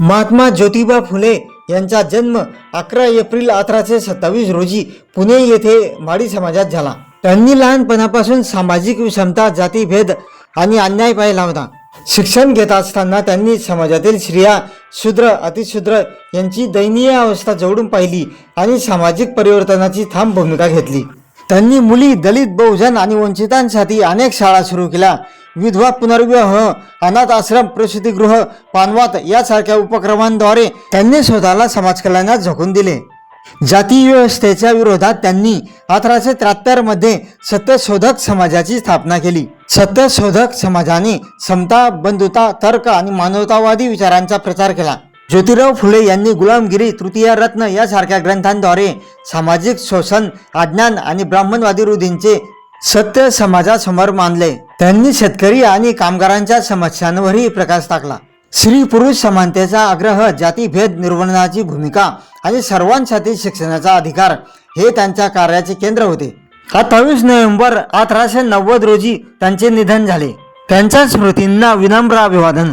महात्मा ज्योतिबा फुले यांचा जन्म अकरा एप्रिल अठराशे सत्तावीस रोजी पुणे येथे माडी समाजात झाला. त्यांनी लहानपणापासून सामाजिक विषमता जातीभेद आणि अन्याय पाहिला होता. शिक्षण घेत असताना त्यांनी समाजातील स्त्रिया शूद्र अतिशूद्र यांची दयनीय अवस्था जवळून पाहिली आणि सामाजिक परिवर्तनाची ठाम भूमिका घेतली. त्यांनी मुली दलित बहुजन आणि वंचितांसाठी अनेक शाळा सुरू केल्या. विधवा पुनर्विवाह अनाथ आश्रम प्रसूतिगृह पानवात यासारख्या उपक्रमांद्वारे त्यांनी स्वतःला समाजकल्याणात झोकून दिले. जाती व्यवस्थेच्या विरोधात त्यांनी अठराशे त्र्याहत्तरमध्ये सत्यशोधक समाजाची स्थापना केली. सत्यशोधक समाजाने समता बंधुता तर्क आणि मानवतावादी विचारांचा प्रचार केला. ज्योतिराव फुले यांनी गुलामगिरी तृतीय रत्न यासारख्या ग्रंथांद्वारे सामाजिक शोषण अज्ञान आणि ब्राह्मणवादी रूढींचे सत्य समाजासमोर मानले. त्यांनी शेतकरी आणि कामगारांच्या समस्यांवरही प्रकाश टाकला. स्त्री पुरुष समानतेचा आग्रह जातीभेद निर्मूलनाची भूमिका आणि सर्वांसाठी शिक्षणाचा अधिकार हे त्यांच्या कार्याचे केंद्र होते. अठ्ठावीस नोव्हेंबर अठराशे नव्वद रोजी त्यांचे निधन झाले. त्यांच्या स्मृतींना विनम्र अभिवादन.